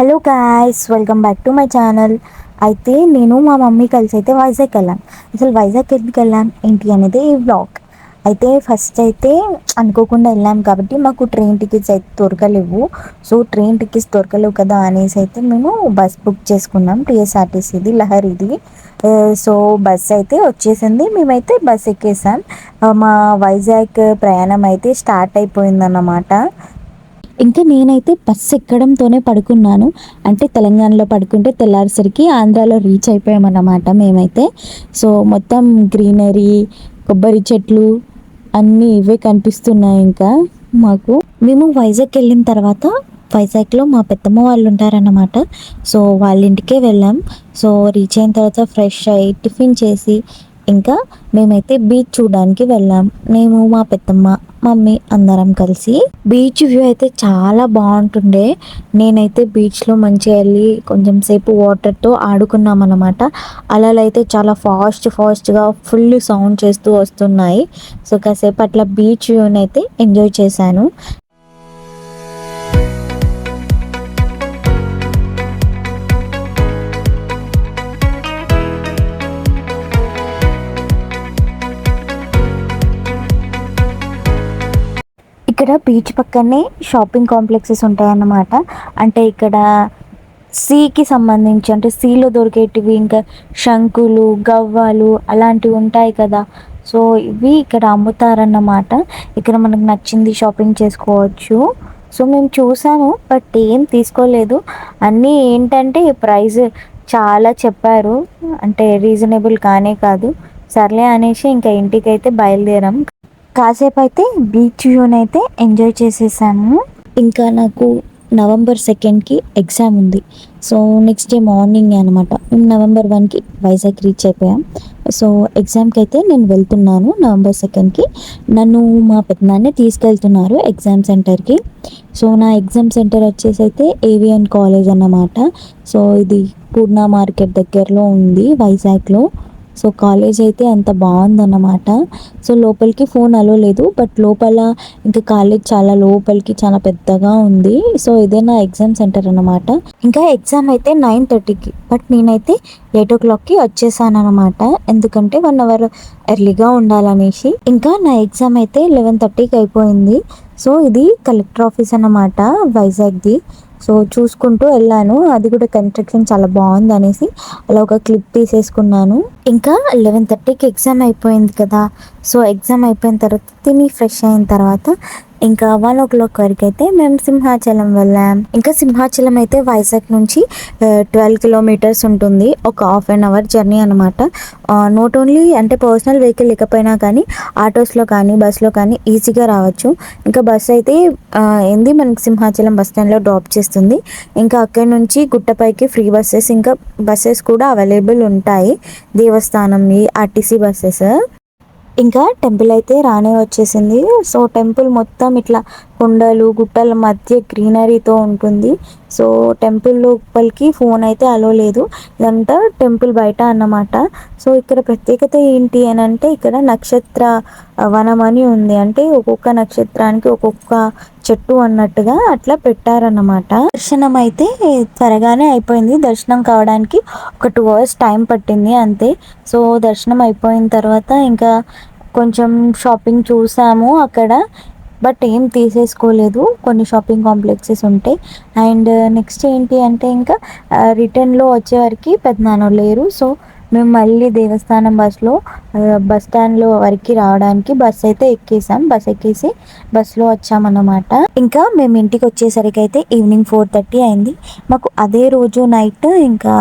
Hello guys welcome back to my channel అయితే నేను మా మమ్మీ కలిసి అయితే వైజాగ్ వెళ్ళాను అసలు వైజాగ్ ఎందుకు వెళ్ళాను ఏంటి అనేది ఈ బ్లాగ్ అయితే ఫస్ట్ అయితే అనుకోకుండా వెళ్ళాం కాబట్టి మాకు ట్రైన్ టికెట్స్ అయితే దొరకలేవు. సో ట్రైన్ టికెట్స్ దొరకలేవు కదా అనేసి అయితే మేము బస్ బుక్ చేసుకున్నాం. టీఎస్ఆర్టీసీది లహరిది. ఇది సో బస్ అయితే వచ్చేసింది. మేమైతే బస్ ఎక్కేసాం. మా వైజాగ్ ప్రయాణం అయితే స్టార్ట్ అయిపోయిందన్నమాట. ఇంకా నేనైతే బస్సు ఎక్కడంతోనే పడుకున్నాను. అంటే తెలంగాణలో పడుకుంటే తెల్లారేసరికి ఆంధ్రాలో రీచ్ అయిపోయామన్నమాట మేమైతే. సో మొత్తం గ్రీనరీ కొబ్బరి చెట్లు అన్నీ ఇవే కనిపిస్తున్నాయి ఇంకా మాకు. మేము వైజాగ్ వెళ్ళిన తర్వాత వైజాగ్లో మా పెద్దమ్మ వాళ్ళు ఉంటారన్నమాట సో వాళ్ళ ఇంటికే వెళ్ళాం. సో రీచ్ అయిన తర్వాత ఫ్రెష్ అయ్యి టిఫిన్ చేసి ఇంకా మేమైతే బీచ్ చూడడానికి వెళ్ళాం. మేము మా పెద్దమ్మ మమ్మీ అందరం కలిసి. బీచ్ వ్యూ అయితే చాలా బాగుంటుండే. నేనైతే బీచ్లో మంచిగా వెళ్ళి కొంచెం సేపు వాటర్తో ఆడుకున్నాం అనమాట అలలు అయితే చాలా ఫాస్ట్ ఫాస్ట్గా ఫుల్ సౌండ్ చేస్తూ వస్తున్నాయి. సో కాసేపు అట్లా బీచ్ వ్యూని అయితే ఎంజాయ్ చేశాను. ఇక్కడ బీచ్ పక్కనే షాపింగ్ కాంప్లెక్సెస్ ఉంటాయన్నమాట. అంటే ఇక్కడ సీకి సంబంధించి అంటే సీలో దొరికేటివి ఇంకా శంకులు గవ్వాలు అలాంటివి ఉంటాయి కదా. సో ఇవి ఇక్కడ అమ్ముతారన్నమాట. ఇక్కడ మనకు నచ్చింది షాపింగ్ చేసుకోవచ్చు. సో మేము చూసాము బట్ ఏం తీసుకోలేదు. అన్నీ ఏంటంటే ప్రైస్ చాలా చెప్పారు. అంటే రీజనబుల్ కానే కాదు. సర్లే అనేసి ఇంకా ఇంటికి అయితే బయలుదేరాం. కాసేపు అయితే బీచ్ వ్యూని అయితే ఎంజాయ్ చేసేసాను. ఇంకా నాకు నవంబర్ సెకండ్కి ఎగ్జామ్ ఉంది. సో నెక్స్ట్ డే మార్నింగ్ అనమాట నవంబర్ వన్కి వైజాగ్ రీచ్ అయిపోయాం. సో ఎగ్జామ్కి అయితే నేను వెళ్తున్నాను నవంబర్ సెకండ్కి. నన్ను మా పెద్దనాన్నే తీసుకెళ్తున్నారు ఎగ్జామ్ సెంటర్కి. సో నా ఎగ్జామ్ సెంటర్ వచ్చేసి అయితే ఏవిఎన్ కాలేజ్ అన్నమాట. సో ఇది పూర్ణ మార్కెట్ దగ్గరలో ఉంది వైజాగ్లో. సో కాలేజ్ అయితే అంత బాగుందన్నమాట. సో లోపలికి ఫోన్ అలో లేదు. బట్ లోపల ఇంకా కాలేజ్ చాలా లోపలికి చాలా పెద్దగా ఉంది. సో ఇదే నా ఎగ్జామ్ సెంటర్ అన్నమాట. ఇంకా ఎగ్జామ్ అయితే నైన్ థర్టీకి బట్ నేనైతే ఎయిట్ ఓ క్లాక్కి వచ్చేసాను అనమాట ఎందుకంటే వన్ అవర్ ఎర్లీగా ఉండాలనేసి. ఇంకా నా ఎగ్జామ్ అయితే లెవెన్ థర్టీకి అయిపోయింది. సో ఇది కలెక్టర్ ఆఫీస్ అన్నమాట వైజాగ్ది. సో చూసుకుంటూ వెళ్ళాను. అది కూడా కన్స్ట్రక్షన్ చాలా బాగుంది అనేసి అలా ఒక క్లిప్ తీసేసుకున్నాను. ఇంకా లెవెన్ థర్టీకి ఎగ్జామ్ అయిపోయింది కదా. సో ఎగ్జామ్ అయిపోయిన తర్వాత తిని ఫ్రెష్ అయిన తర్వాత ఇంకా వన్ ఓ క్లాక్ వరకు అయితే మేము సింహాచలం వెళ్ళాం. ఇంకా సింహాచలం అయితే వైజాగ్ నుంచి ట్వెల్వ్ కిలోమీటర్స్ ఉంటుంది. ఒక హాఫ్ అన్ అవర్ జర్నీ అనమాట నాట్ ఓన్లీ అంటే పర్సనల్ వెహికల్ లేకపోయినా కానీ ఆటోస్లో కానీ బస్లో కానీ ఈజీగా రావచ్చు. ఇంకా బస్ అయితే ఏంది మనకి సింహాచలం బస్ స్టాండ్లో డ్రాప్ చేస్తుంది. ఇంకా అక్కడి నుంచి గుట్టపైకి ఫ్రీ బస్సెస్ ఇంకా బస్సెస్ కూడా అవైలబుల్ ఉంటాయి. దేవస్థానం ఆర్టీసీ బస్సెస్. ఇంకా టెంపుల్ అయితే రానే వచ్చేసింది. సో టెంపుల్ మొత్తం ఇట్లా కొండలు గుట్టల మధ్య గ్రీనరీతో ఉంటుంది. సో టెంపుల్ లోపలికి ఫోన్ అయితే అలో లేదు. ఇదంతా టెంపుల్ బయట అన్నమాట. సో ఇక్కడ ప్రత్యేకత ఏంటి అని అంటే ఇక్కడ నక్షత్ర వనం అని ఉంది. అంటే ఒక్కొక్క నక్షత్రానికి ఒక్కొక్క చెట్టు అన్నట్టుగా అట్లా పెట్టారన్నమాట. దర్శనం అయితే త్వరగానే అయిపోయింది. దర్శనం కావడానికి ఒక టూ అవర్స్ టైం పట్టింది అంతే. సో దర్శనం అయిపోయిన తర్వాత ఇంకా కొంచెం షాపింగ్ చూసాము అక్కడ. బట్ ఏం తీసేసుకోలేదు. కొన్ని షాపింగ్ కాంప్లెక్సెస్ ఉంటాయి. అండ్ నెక్స్ట్ ఏంటి అంటే ఇంకా రిటర్న్లో వచ్చేవారికి పెద్దనాన్న లేరు. సో మేము మళ్ళీ దేవస్థానం బస్సులో బస్ స్టాండ్లో వరకు రావడానికి బస్ అయితే ఎక్కేసాం. బస్ ఎక్కేసి బస్సులో వచ్చామన్నమాట ఇంకా మేము ఇంటికి వచ్చేసరికి అయితే ఈవినింగ్ ఫోర్ థర్టీ అయింది. మాకు అదే రోజు నైట్ ఇంకా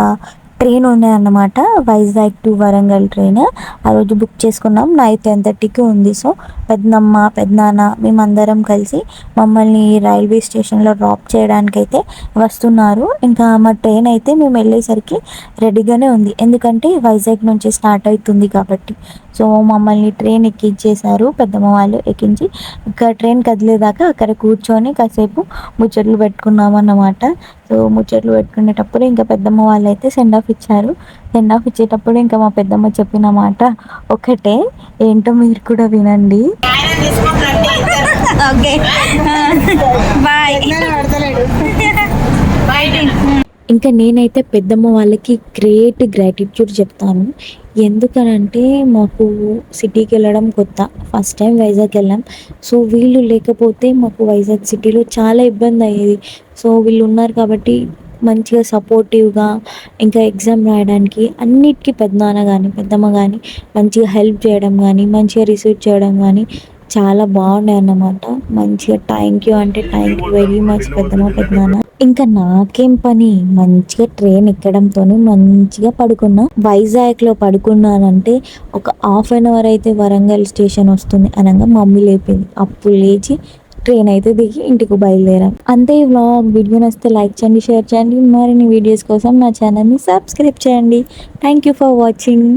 train ఉన్నదన్నమాట. Vizag to Warangal train. ఆ రోజు బుక్ చేసుకున్నాం. నైట్ టెన్ థర్టీకి ఉంది. సో పెద్దమ్మ పెద్దనాన్న మేమందరం కలిసి మమ్మల్ని రైల్వే స్టేషన్లో డ్రాప్ చేయడానికైతే వస్తున్నారు. ఇంకా మా ట్రైన్ అయితే మేము వెళ్ళేసరికి రెడీగానే ఉంది. ఎందుకంటే వైజాగ్ నుంచి స్టార్ట్ అవుతుంది కాబట్టి. సో మమ్మల్ని ట్రైన్ ఎక్కించేశారు. పెద్దమ్మ వాళ్ళు ఎక్కించి ఇంకా ట్రైన్ కదిలేదాకా అక్కడ కూర్చొని కాసేపు ముచ్చట్లు పెట్టుకున్నాం అన్నమాట ముచ్చట్లు పెట్టుకునేటప్పుడు ఇంకా పెద్దమ్మ వాళ్ళు అయితే సెండ్ ఆఫ్ ఇచ్చారు. సెండ్ ఆఫ్ ఇచ్చేటప్పుడు ఇంకా మా పెద్దమ్మ చెప్పిన మాట ఒకటే ఏంటో మీరు కూడా వినండి. ఓకే ఇంకా నేనైతే పెద్దమ్మ వాళ్ళకి గ్రేట్ గ్రాటిట్యూడ్ చెప్తాను. ఎందుకనంటే మాకు సిటీకి వెళ్ళడం కొత్త. ఫస్ట్ టైం వైజాగ్ వెళ్ళాం. సో వీళ్ళు లేకపోతే మాకు వైజాగ్ సిటీలో చాలా ఇబ్బంది అయ్యేది. సో వీళ్ళు ఉన్నారు కాబట్టి మంచిగా సపోర్టివ్గా ఇంకా ఎగ్జామ్ రాయడానికి అన్నిటికీ పెద్దనాన్న కానీ పెద్దమ్మ కానీ మంచిగా హెల్ప్ చేయడం కానీ మంచిగా రిసీవ్ చేయడం కానీ చాలా బాగున్నాయి అన్నమాట మంచిగా థ్యాంక్ యూ అంటే థ్యాంక్ యూ వెరీ మచ్ పెద్దమ్మ పెద్దనాన్న. ఇంకా నాకేం పని? మంచిగా ట్రైన్ ఎక్కడంతో మంచిగా పడుకున్నా. వైజాగ్లో పడుకున్నానంటే ఒక హాఫ్ అన్ అవర్ అయితే వరంగల్ స్టేషన్ వస్తుంది అనగా మమ్మీ లేపింది. అప్పుడు లేచి ట్రైన్ అయితే దిగి ఇంటికి బయలుదేరాం. అంతే ఈ వ్లాగ్ వీడియో నచ్చితే లైక్ చేయండి షేర్ చేయండి. మరిన్ని వీడియోస్ కోసం నా ఛానల్ని సబ్స్క్రైబ్ చేయండి. Thank you for watching